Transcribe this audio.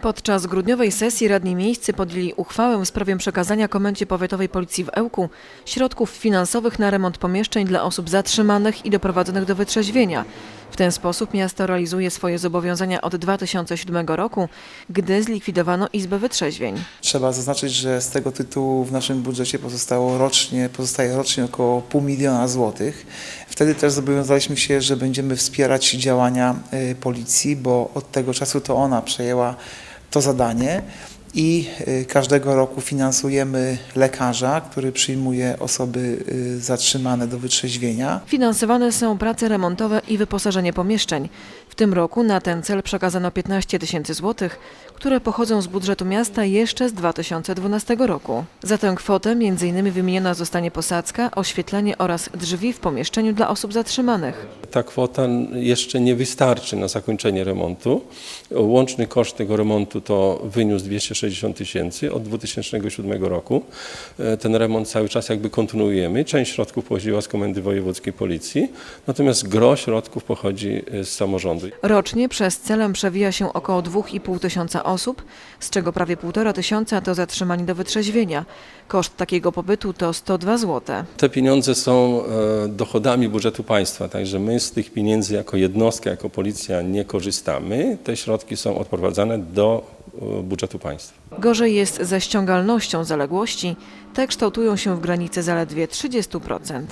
Podczas grudniowej sesji radni miejscy podjęli uchwałę w sprawie przekazania Komendzie Powiatowej Policji w Ełku środków finansowych na remont pomieszczeń dla osób zatrzymanych i doprowadzonych do wytrzeźwienia. W ten sposób miasto realizuje swoje zobowiązania od 2007 roku, gdy zlikwidowano Izbę Wytrzeźwień. Trzeba zaznaczyć, że z tego tytułu w naszym budżecie pozostało rocznie, pozostaje rocznie około pół miliona złotych. Wtedy też zobowiązaliśmy się, że będziemy wspierać działania y, policji, bo od tego czasu to ona przejęła to zadanie i y, każdego roku finansujemy lekarza, który przyjmuje osoby y, zatrzymane do wytrzeźwienia. Finansowane są prace remontowe i wyposażenie pomieszczeń. W tym roku na ten cel przekazano 15 tysięcy złotych, które pochodzą z budżetu miasta jeszcze z 2012 roku. Za tę kwotę m.in. wymieniona zostanie posadzka, oświetlenie oraz drzwi w pomieszczeniu dla osób zatrzymanych. Ta kwota jeszcze nie wystarczy na zakończenie remontu. Łączny koszt tego remontu to wyniósł 260 tysięcy od 2007 roku. E, Ten remont cały czas jakby kontynuujemy. Część środków pochodziła z Komendy Wojewódzkiej Policji, natomiast gro środków pochodzi e, z samorządu. Rocznie przez celem przewija się około 2,5 tysiąca osób, z czego prawie 1,5 tysiąca to zatrzymani do wytrzeźwienia. Koszt takiego pobytu to 102 zł. Te pieniądze są e, dochodami budżetu państwa, także my z tych pieniędzy jako jednostka, jako policja nie korzystamy. Te środki są odprowadzane do budżetu państwa. Gorzej jest ze ściągalnością zaległości. Te kształtują się w granicy zaledwie 30%.